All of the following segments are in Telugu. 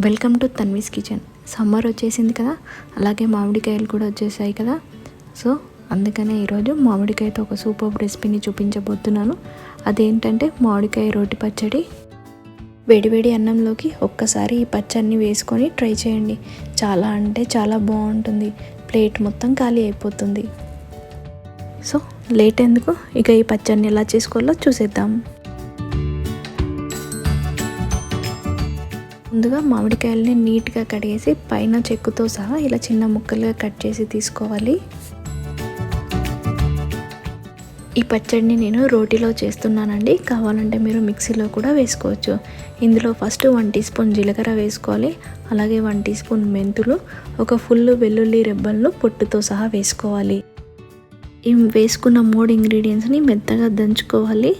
Welcome to Tanvi's kitchen. Summer వచ్చేసింది కదా అలాగే మామిడికాయలు కూడా వచ్చేసాయి కదా. సో అందుకనే ఈరోజు మామిడికాయతో ఒక సూపర్ రెసిపీని చూపించబోతున్నాను. అదేంటంటే మామిడికాయ రోటి పచ్చడి. వేడివేడి అన్నంలోకి ఒక్కసారి ఈ పచ్చడిని వేసుకొని ట్రై చేయండి. చాలా అంటే చాలా బాగుంటుంది. ప్లేట్ మొత్తం ఖాళీ అయిపోతుంది. సో లేట్ ఎందుకు? ఇక ఈ పచ్చడిని ఎలా చేసుకోవాలో చూసేద్దాం. ముందుగా మామిడికాయలని నీట్గా కడిగేసి పైన చెక్కుతో సహా ఇలా చిన్న ముక్కలుగా కట్ చేసి తీసుకోవాలి. ఈ పచ్చడిని నేను రోటీలో చేస్తున్నానండి. కావాలంటే మీరు మిక్సీలో కూడా వేసుకోవచ్చు. ఇందులో ఫస్ట్ వన్ టీ స్పూన్ జీలకర్ర వేసుకోవాలి. అలాగే వన్ టీ స్పూన్ మెంతులు ఒక ఫుల్ వెల్లుల్లి రెబ్బలను పొట్టుతో సహా వేసుకోవాలి. ఈ వేసుకున్న మూడు ఇంగ్రీడియంట్స్ని మెత్తగా దంచుకోవాలి.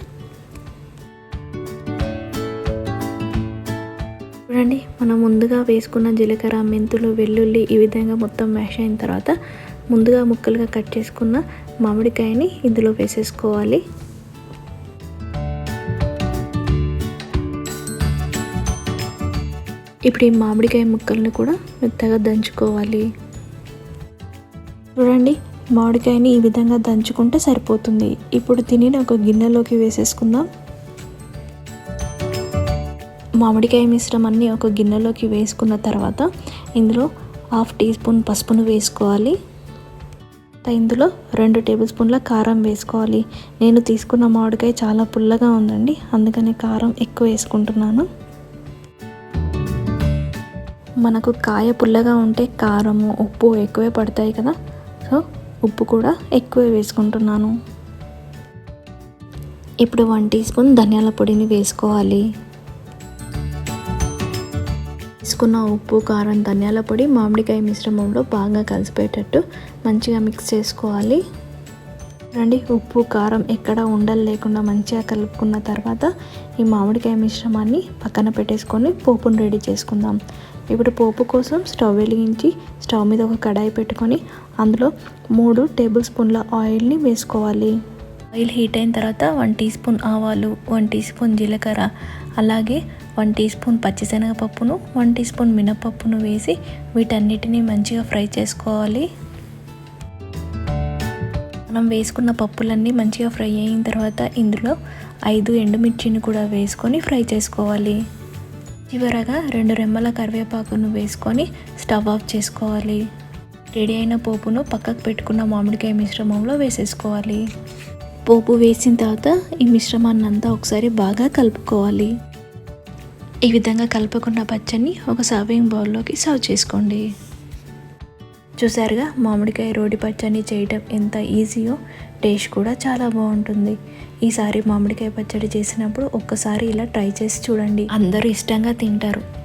చూడండి మనం ముందుగా వేసుకున్న జీలకర్ర మెంతులు వెల్లుల్లి ఈ విధంగా మొత్తం మ్యాష్ అయిన తర్వాత ముందుగా ముక్కలుగా కట్ చేసుకున్న మామిడికాయని ఇందులో వేసేసుకోవాలి. ఇప్పుడు ఈ మామిడికాయ ముక్కల్ని కూడా మెత్తగా దంచుకోవాలి. చూడండి మామిడికాయని ఈ విధంగా దంచుకుంటే సరిపోతుంది. ఇప్పుడు తిని ఒక గిన్నెలోకి వేసేసుకుందాం. మామిడికాయ మిశ్రమాన్ని ఒక గిన్నెలోకి వేసుకున్న తర్వాత ఇందులో హాఫ్ టీ స్పూన్ పసుపును వేసుకోవాలి. ఇందులో రెండు టేబుల్ స్పూన్ల కారం వేసుకోవాలి. నేను తీసుకున్న మామిడికాయ చాలా పుల్లగా ఉందండి. అందుకనే కారం ఎక్కువ వేసుకుంటున్నాను. మనకు కాయ పుల్లగా ఉంటే కారము ఉప్పు ఎక్కువే పడతాయి కదా. సో ఉప్పు కూడా ఎక్కువే వేసుకుంటున్నాను. ఇప్పుడు వన్ టీ స్పూన్ ధనియాల పొడిని వేసుకోవాలి. తీసుకున్న ఉప్పు కారం ధనియాల పొడి మామిడికాయ మిశ్రమంలో బాగా కలిసిపోయేటట్టు మంచిగా మిక్స్ చేసుకోవాలి. రండి ఉప్పు కారం ఎక్కడ ఉండలు లేకుండా మంచిగా కలుపుకున్న తర్వాత ఈ మామిడికాయ మిశ్రమాన్ని పక్కన పెట్టేసుకొని పోపును రెడీ చేసుకుందాం. ఇప్పుడు పోపు కోసం స్టవ్ వెలిగించి స్టవ్ మీద ఒక కడాయి పెట్టుకొని అందులో మూడు టేబుల్ స్పూన్ల ఆయిల్ని వేసుకోవాలి. ఆయిల్ హీట్ అయిన తర్వాత వన్ టీ స్పూన్ ఆవాలు వన్ టీ స్పూన్ జీలకర్ర అలాగే వన్ టీ స్పూన్ పచ్చిశనగపప్పును వన్ టీ స్పూన్ మినపప్పును వేసి వీటన్నిటిని మంచిగా ఫ్రై చేసుకోవాలి. మనం వేసుకున్న పప్పులన్నీ మంచిగా ఫ్రై అయిన తర్వాత ఇందులో ఐదు ఎండుమిర్చిని కూడా వేసుకొని ఫ్రై చేసుకోవాలి. చివరగా రెండు రెమ్మల కరివేపాకును వేసుకొని స్టవ్ ఆఫ్ చేసుకోవాలి. రెడీ అయిన పోపును పక్కకు పెట్టుకున్న మామిడికాయ మిశ్రమంలో వేసేసుకోవాలి. పోపు వేసిన తర్వాత ఈ మిశ్రమాన్ని అంతా ఒకసారి బాగా కలుపుకోవాలి. ఈ విధంగా కలుపుకున్న పచ్చడిని ఒక సర్వింగ్ బౌల్లోకి సర్వ్ చేసుకోండి. చూసారుగా మామిడికాయ రోడి పచ్చడిని చేయటం ఎంత ఈజీయో టేస్ట్ కూడా చాలా బాగుంటుంది. ఈసారి మామిడికాయ పచ్చడి చేసినప్పుడు ఒక్కసారి ఇలా ట్రై చేసి చూడండి. అందరూ ఇష్టంగా తింటారు.